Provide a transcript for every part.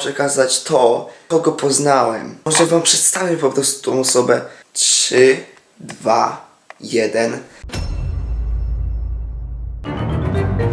przekazać to, kogo poznałem. Może wam przedstawię po prostu tą osobę. 3, 2, 1.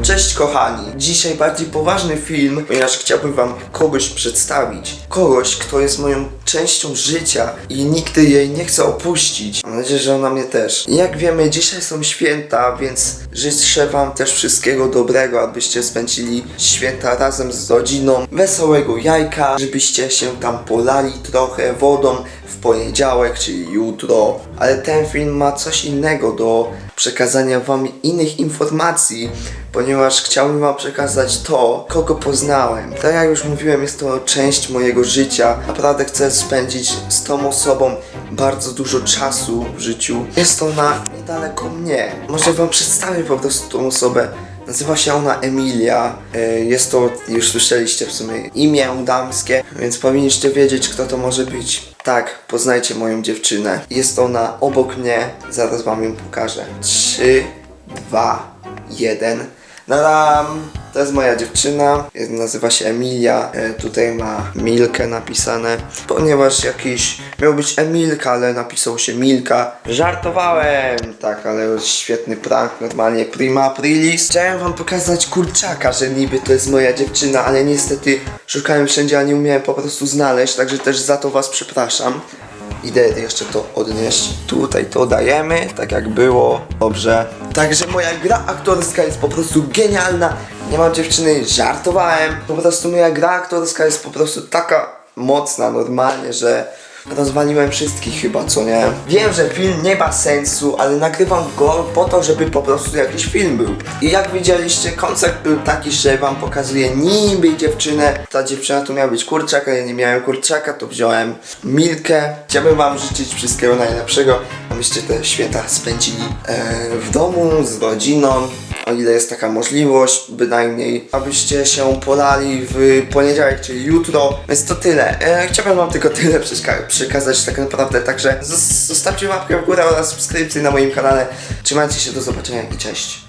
Cześć kochani! Dzisiaj bardziej poważny film, ponieważ chciałbym wam kogoś przedstawić. Kogoś, kto jest moją częścią życia i nigdy jej nie chcę opuścić. Mam nadzieję, że ona mnie też. Jak wiemy, dzisiaj są święta, więc życzę wam też wszystkiego dobrego, abyście spędzili święta razem z rodziną. Wesołego jajka, żebyście się tam polali trochę wodą w poniedziałek, czyli jutro. Ale ten film ma coś innego do przekazania wam innych informacji, ponieważ chciałbym wam przekazać to, kogo poznałem. Tak jak już mówiłem, jest to część mojego życia. Naprawdę chcę spędzić z tą osobą bardzo dużo czasu w życiu. Jest ona niedaleko mnie. Może wam przedstawię po prostu tą osobę. Nazywa się ona Emilia. E, Jest to, już słyszeliście w sumie, imię damskie, więc powinniście wiedzieć, kto to może być. Tak, poznajcie moją dziewczynę. Jest ona obok mnie, zaraz wam ją pokażę. 3, 2, 1. Nadam! To jest moja dziewczyna, nazywa się Emilia. E, tutaj ma Milkę napisane, ponieważ jakiś miał być Emilka, ale napisał się Milka. Żartowałem! Tak, ale świetny prank, normalnie prima aprilis. Chciałem wam pokazać kurczaka, że niby to jest moja dziewczyna, ale niestety szukałem wszędzie, a nie umiałem po prostu znaleźć, także też za to was przepraszam. Idę jeszcze to odnieść. Tutaj to dajemy, tak jak było. Dobrze. Także moja gra aktorska jest po prostu genialna. Nie mam dziewczyny, żartowałem. Po prostu moja gra aktorska jest po prostu taka mocna normalnie, że rozwaliłem wszystkich chyba, co nie? Wiem, że film nie ma sensu, ale nagrywam go po to, żeby po prostu jakiś film był. I jak widzieliście, koncept był taki, że wam pokazuję niby dziewczynę. Ta dziewczyna tu miała być kurczak, ale nie miałem kurczaka, to wziąłem Milkę. Chciałbym wam życzyć wszystkiego najlepszego, abyście te święta spędzili e, w domu, z rodziną. O ile jest taka możliwość, bynajmniej, abyście się polali w poniedziałek, czyli jutro. Więc to tyle. E, chciałbym wam tylko tyle przekazać tak naprawdę, także zos- zostawcie łapkę w górę oraz subskrypcję na moim kanale. Trzymajcie się, do zobaczenia i cześć.